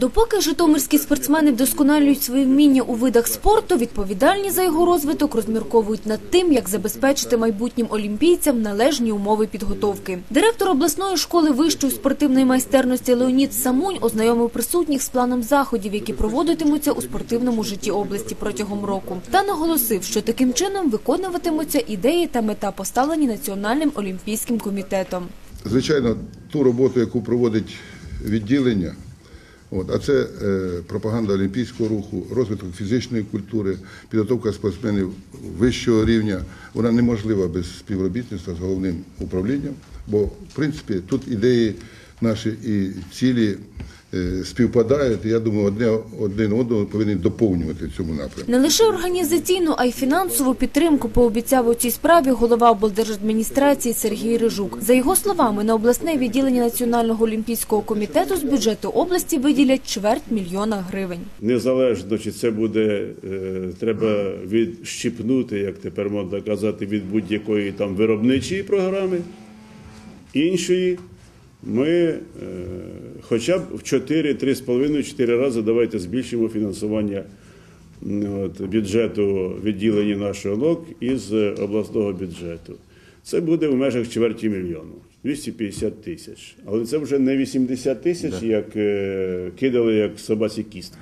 Допоки житомирські спортсмени вдосконалюють свої вміння у видах спорту, відповідальні за його розвиток розмірковують над тим, як забезпечити майбутнім олімпійцям належні умови підготовки. Директор обласної школи вищої спортивної майстерності Леонід Самунь ознайомив присутніх з планом заходів, які проводитимуться у спортивному житті області протягом року, та наголосив, що таким чином виконуватимуться ідеї та мета поставлені національним олімпійським комітетом. Звичайно, ту роботу, яку проводить відділення, от, а це е, пропаганда олімпійського руху, розвиток фізичної культури, підготовка спортсменів вищого рівня, вона неможлива без співробітництва з головним управлінням, бо в принципі тут ідеї наші і цілі співпадають. і Я думаю, одне один одного повинні доповнювати в цьому напрямку. Не лише організаційну, а й фінансову підтримку пообіцяв у цій справі голова облдержадміністрації Сергій Рижук. За його словами, на обласне відділення Національного олімпійського комітету з бюджету області виділять чверть мільйона гривень. Незалежно чи це буде, е, треба відщипнути, як тепер можна казати, від будь-якої там виробничої програми, іншої. Ми е, хоча б в 4-3,5-4 рази давайте збільшимо фінансування от, бюджету відділення нашого ЛОК із е, обласного бюджету. Це буде в межах чверті мільйону, 250 тисяч. Але це вже не 80 тисяч, як е, кидали як собаці кістку.